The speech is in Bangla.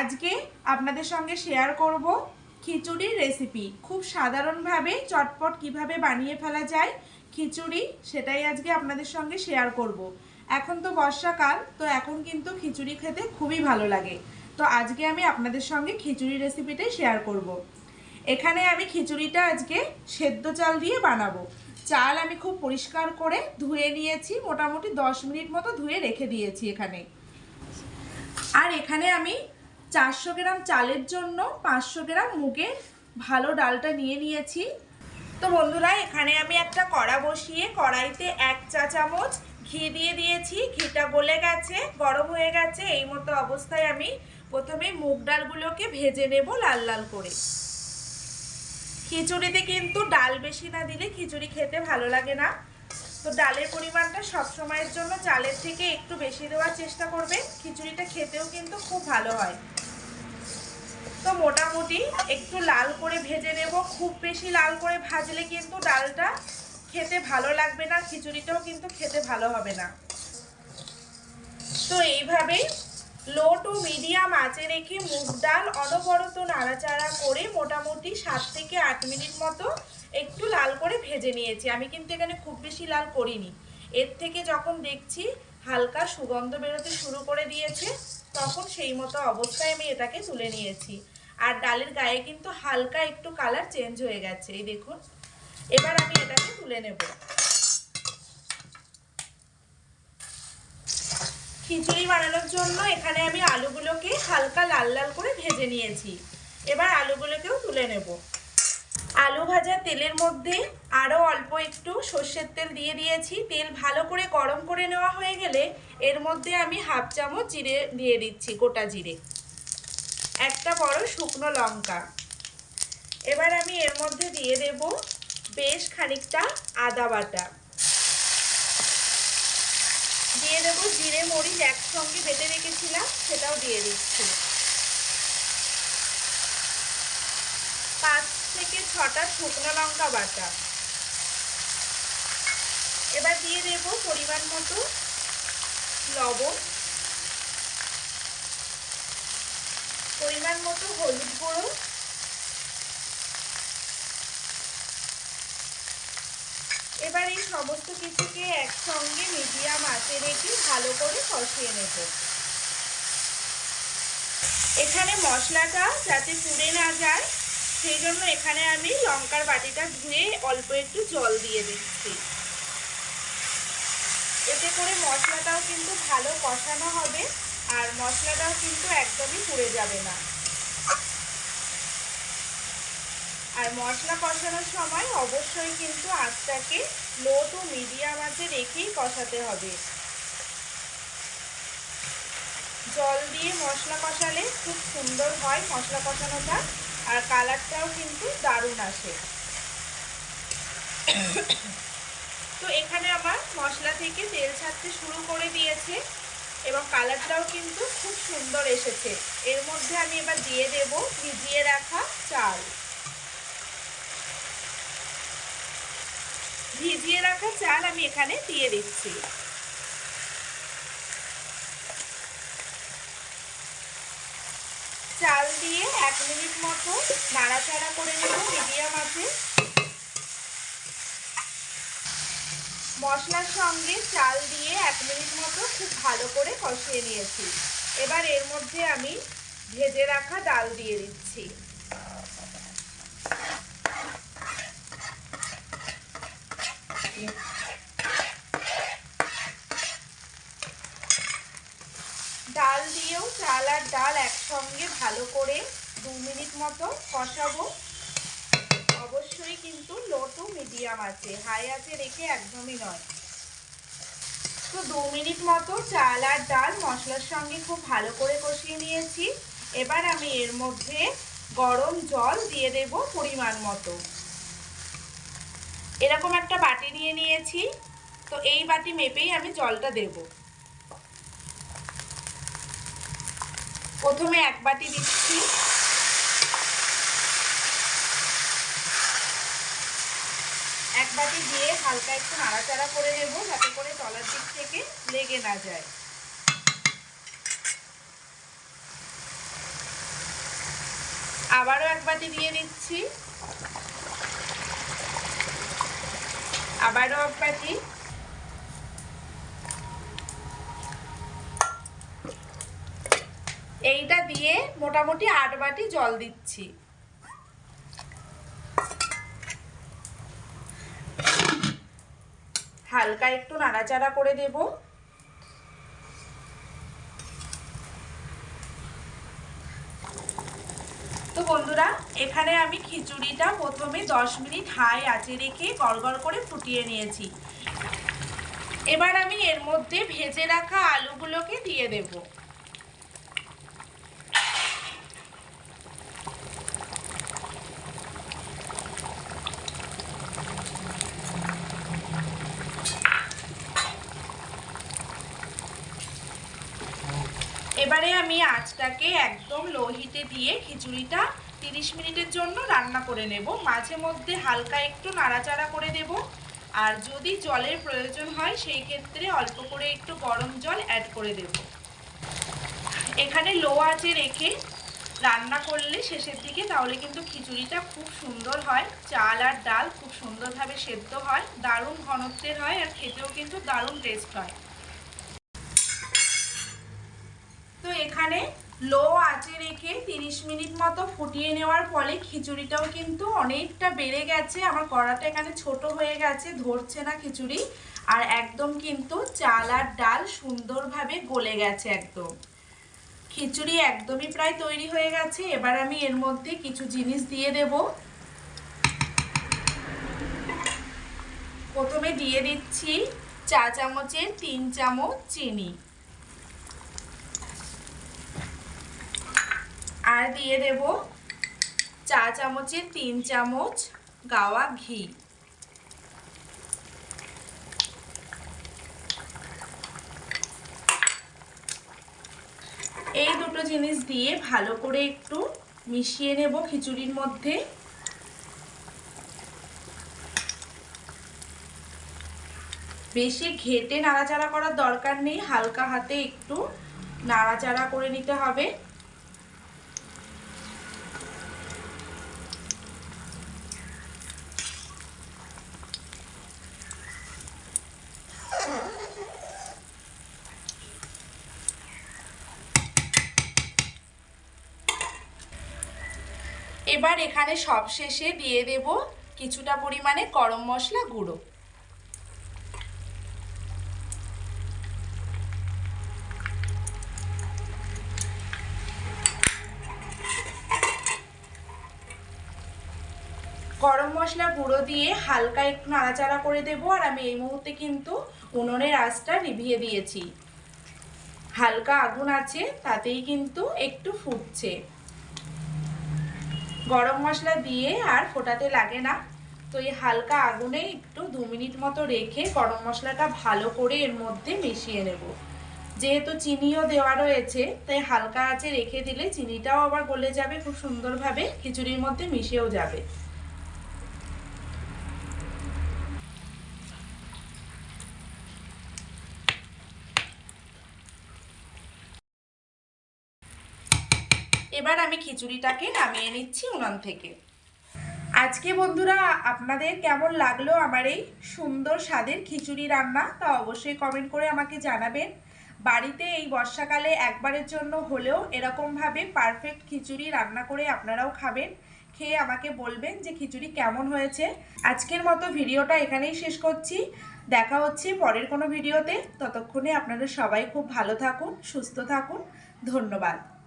আজকে আপনাদের সঙ্গে শেয়ার করব খিচুড়ির রেসিপি খুব সাধারণভাবে চটপট কীভাবে বানিয়ে ফেলা যায় খিচুড়ি, সেটাই আজকে আপনাদের সঙ্গে শেয়ার করব। এখন তো বর্ষাকাল, তো এখন কিন্তু খিচুড়ি খেতে খুবই ভালো লাগে। তো আজকে আমি আপনাদের সঙ্গে খিচুড়ি রেসিপিটাই শেয়ার করব। এখানে আমি খিচুড়িটা আজকে সেদ্ধ চাল দিয়ে বানাবো। চাল আমি খুব পরিষ্কার করে ধুয়ে নিয়েছি, মোটামুটি দশ মিনিট মতো ধুয়ে রেখে দিয়েছি এখানে। আর এখানে আমি চারশো গ্রাম চালের জন্য পাঁচশো গ্রাম মুগের ভালো ডালটা নিয়ে নিয়েছি। তো বন্ধুরা, এখানে আমি একটা কড়া বসিয়ে কড়াইতে এক চা চামচ ঘি দিয়ে দিয়েছি। ঘিটা গলে গেছে, গরম হয়ে গেছে। এই মতো অবস্থায় আমি প্রথমে মুগ ডালগুলোকে ভেজে নেব লাল লাল করে। খিচুড়িতে কিন্তু ডাল বেশি না দিলে খিচুড়ি খেতে ভালো লাগে না। তো ডালের পরিমাণটা সব সময়ের জন্য চালের থেকে একটু বেশি দেওয়ার চেষ্টা করবে। খিচুড়িটা খেতেও কিন্তু খুব ভালো হয়। তো মোটামুটি একটু লাল করে ভেজে নেব। খুব বেশি লাল করে ভাজলে কিন্তু ডালটা খেতে ভালো লাগবে না, খিচুড়িটাও কিন্তু খেতে ভালো হবে না। তো এইভাবেই লো টু মিডিয়াম আঁচে রেখে মুগ ডাল অনবরত নাড়াচাড়া করে মোটামুটি সাত থেকে আট মিনিট মতো একটু লাল করে ভেজে নিয়েছি। আমি কিন্তু এখানে খুব বেশি লাল করিনি। এর থেকে যখন দেখছি হালকা সুগন্ধ বেরোতে শুরু করে দিয়েছে, তখন সেই মতো অবস্থায় আমি এটাকে তুলে নিয়েছি। আর ডালের গায়ে কিন্তু হালকা একটু কালার চেঞ্জ হয়ে গেছে, এই দেখুন। এবার আমি এটাকে তুলে নেব। খিচুড়ি বানানোর জন্য এখানে আমি আলুগুলোকে হালকা লাল লাল করে ভেজে নিয়েছি। এবার আলুগুলোকেও তুলে নেব। আলু ভাজা তেলের মধ্যে আরও অল্প একটু সর্ষের তেল দিয়ে দিয়েছি। তেল ভালো করে গরম করে নেওয়া হয়ে গেলে এর মধ্যে আমি হাফ চামচ জিরে দিয়ে দিচ্ছি, গোটা জিরে। একটা বড় শুকনো লঙ্কা। এবার আমি এর মধ্যে দিয়ে দেব বেশ খানিকটা আদা বাটা। দিয়ে দেবো জিরে, মরিচ একসঙ্গে বেটে রেখেছিলাম, সেটাও দিয়ে দিচ্ছি। থেকে ছটা শুকনো লঙ্কা বাটা। এবার দিয়ে দেব পরিমাণ মতো লবণ। পরিমাণ মতো হলুদ গুঁড়ো। এবার এই সমস্ত কিছুকে একসঙ্গে মিডিয়াম আঁচে রেখে ভালো করে কষিয়ে নেব। এখানে মশলাটা যাতে পুড়ে না যায় সেই জন্য এখানে আমি লঙ্কার বাটিটা ধুয়ে অল্প একটু জল দিয়ে দিচ্ছি। এতে করে মশলাটাও কিন্তু ভালো কষানো হবে আর মশলাটাও কিন্তু একদমই পুড়ে যাবে না। আর মশলা কষানোর সময় অবশ্যই কিন্তু আঁচটাকে লো টু মিডিয়াম আঁচে রেখেই কষাতে হবে। জল দিয়ে মশলা কষালে খুব সুন্দর হয় মশলা কষানোটা। আর কালারটাও কিন্তু দারুণ আসে। তো এখানে আমার মশলা থেকে তেল ছাড়তে শুরু করে দিয়েছে এবং কালারটাও কিন্তু খুব সুন্দর এসেছে। এর মধ্যে আমি এবার দিয়ে দেব ভিজিয়ে রাখা চাল। ভিজিয়ে রাখা চাল আমি এখানে দিয়ে দিচ্ছি। চাল দিয়ে এক মিনিট মতো নাড়াচাড়া করে নেব মিডিয়াম আছে। মশলার সঙ্গে চাল দিয়ে এক মিনিট মতো খুব ভালো করে কষিয়ে নিয়েছি। এবার এর মধ্যে আমি ভেজে রাখা ডাল দিয়ে দিচ্ছি। ডাল দিয়েও চাল আর ডাল একসঙ্গে ভালো করে দু মিনিট মতো কষাবো। অবশ্যই কিন্তু লো টু মিডিয়াম আছে হাই আছে রেখে একদমই নয়। তো দু মিনিট মতো চাল আর ডাল মশলার সঙ্গে খুব ভালো করে কষিয়ে নিয়েছি। এবার আমি এর মধ্যে গরম জল দিয়ে দেব পরিমাণ মতো। এরকম একটা বাটি নিয়ে নিয়েছি। তো এই বাটি মেপেই আমি জলটা দেবো। প্রথমে এক বাটি দিচ্ছি। এক বাটি দিয়ে হালকা একটু নাড়াচাড়া করে নেব যাতে করে তলার দিক থেকে লেগে না যায়। আবারও এক বাটি দিয়ে দিচ্ছি। আবারও এক বাটি। এইটা দিয়ে মোটামুটি আট বাটি জল দিচ্ছি। হালকা একটু নাড়াচাড়া করে দেব। তো বন্ধুরা, এখানে আমি খিচুড়িটা প্রথমে দশ মিনিট হাই আঁচে রেখে গড়গড় করে ফুটিয়ে নিয়েছি। এবার আমি এর মধ্যে ভেজে রাখা আলুগুলোকে দিয়ে দেবো এবারে আমি আঁচটাকে একদম লো হিটে দিয়ে খিচুড়িটা তিরিশ মিনিটের জন্য রান্না করে নেব। মাঝে মধ্যে হালকা একটু নাড়াচাড়া করে দেব। আর যদি জলের প্রয়োজন হয়, সেই ক্ষেত্রে অল্প করে একটু গরম জল অ্যাড করে দেব। এখানে লো আঁচে রেখে রান্না করলে শেষের দিকে তাহলে কিন্তু খিচুড়িটা খুব সুন্দর হয়। চাল আর ডাল খুব সুন্দরভাবে সেদ্ধ হয়, দারুণ ঘনত্বের হয় আর খেতেও কিন্তু দারুণ টেস্ট হয় তো এখানে লো আঁচে রেখে তিরিশ মিনিট মতো ফুটিয়ে নেওয়ার ফলে খিচুড়িটাও কিন্তু অনেকটা বেড়ে গেছে। আমার কড়াটা এখানে ছোট হয়ে গেছে, ধরছে না খিচুড়ি। আর একদম কিন্তু চাল আর ডাল সুন্দরভাবে গলে গেছে একদম। খিচুড়ি একদমই প্রায় তৈরি হয়ে গেছে। এবার আমি এর মধ্যে কিছু জিনিস দিয়ে দেব। প্রথমে দিয়ে দিচ্ছি চা চামচের তিন চামচ চিনি। আর দিয়ে দেব চা চামচের তিন চামচ গাওয়া ঘি। এই দুটো জিনিস দিয়ে ভালো করে একটু মিশিয়ে নেব খিচুড়ির মধ্যে। বেশি ঘেটে নাড়াচাড়া করার দরকার নেই, হালকা হাতে একটু নাড়াচাড়া করে নিতে হবে। এবার এখানে সবশেষে দিয়ে দেব কিছুটা পরিমাণে গরম মশলা গুঁড়ো। গরম মশলা গুঁড়ো দিয়ে হালকা একটু নাড়াচাড়া করে দেব আর আমি এই মুহূর্তে কিন্তু উনুনের আঁচটা নিভিয়ে দিয়েছি। হালকা আগুন আছে, তাতেই কিন্তু একটু ফুটছে। গরম মশলা দিয়ে আর ফোটাতে লাগে না। তো এই হালকা আগুনে একটু দু মিনিট মতো রেখে গরম মশলাটা ভালো করে এর মধ্যে মিশিয়ে নেব। যেহেতু চিনিও দেওয়া রয়েছে, তাই হালকা আছে রেখে দিলে চিনিটাও আবার গলে যাবে খুব সুন্দরভাবে, খিচুড়ির মধ্যে মিশেও যাবে। এবার আমি খিচুড়িটাকে নামিয়ে নিচ্ছি উনান থেকে। আজকে বন্ধুরা, আপনাদের কেমন লাগল আমার এই সুন্দর স্বাদের খিচুড়ি রান্না? তা অবশ্যই কমেন্ট করে আমাকে জানাবেন। বাড়িতে এই বর্ষাকালে একবারের জন্য হলেও এরকমভাবে পারফেক্ট খিচুড়ি রান্না করে আপনারাও খাবেন। খেয়ে আমাকে বলবেন যে খিচুড়ি কেমন হয়েছে। আজকের মতো ভিডিওটা এখানেই শেষ করছি। দেখা হচ্ছে পরের কোনো ভিডিওতে। ততক্ষণে আপনারা সবাই খুব ভালো থাকুন, সুস্থ থাকুন। ধন্যবাদ।